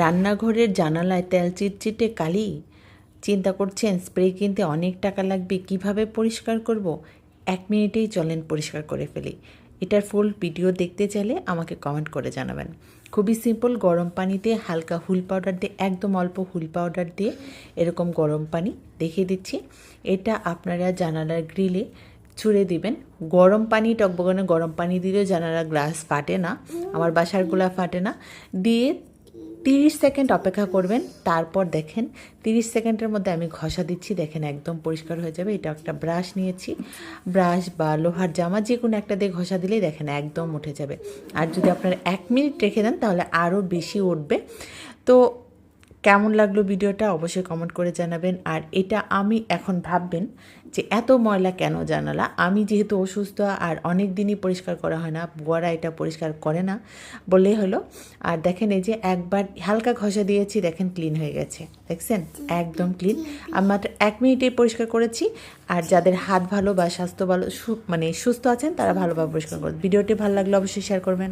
রান্নাঘরের জানালায় তেল চিটচিটে কালি। চিন্তা করছেন, স্প্রে কিনতে অনেক টাকা লাগবে, কীভাবে পরিষ্কার করব? এক মিনিটেই চলেন পরিষ্কার করে ফেলি। এটার ফুল ভিডিও দেখতে চাইলে আমাকে কমেন্ট করে জানাবেন। খুবই সিম্পল, গরম পানিতে হালকা হুল পাউডার দিয়ে, একদম অল্প হুল পাউডার দিয়ে এরকম গরম পানি দেখিয়ে দিচ্ছি। এটা আপনারা জানালার গ্রিলে ছুঁড়ে দিবেন। গরম পানি, টকবগানে গরম পানি দিলেও জানালা গ্লাস ফাটে না, আমার বাসার বাসারগুলা ফাটে না। দিয়ে তিরিশ সেকেন্ড অপেক্ষা করবেন, তারপর দেখেন, তিরিশ সেকেন্ডের মধ্যে আমি ঘষা দিচ্ছি, দেখেন একদম পরিষ্কার হয়ে যাবে, এটা একটা ব্রাশ নিয়েছি, ব্রাশ বা লোহার জামা যে কোনো একটা দিয়ে ঘষা দিলেই দেখেন একদম উঠে যাবে। আর যদি আপনারা এক মিনিট রেখে দেন, তাহলে আরও বেশি উঠবে। তো কেমন লাগল ভিডিওটা অবশ্যই কমেন্ট করে জানাবেন। আর এটা আমি এখন ভাববেন যে এত ময়লা কেন জানালা? আমি যেহেতু অসুস্থ আর অনেক দিনই পরিষ্কার করা হয় না, বুয়ারা এটা পরিষ্কার করে না বললেই হলো। আর দেখেন এই যে একবার হালকা ঘষা দিয়েছি, দেখেন ক্লিন হয়ে গেছে। দেখছেন? একদম ক্লিন আমি মাত্র এক মিনিটেই পরিষ্কার করেছি। আর যাদের হাত ভালো বা স্বাস্থ্য ভালো মানে সুস্থ আছেন, তারা ভালোভাবে পরিষ্কার করবেন ভিডিওটি ভালো লাগলে অবশ্যই শেয়ার করবেন।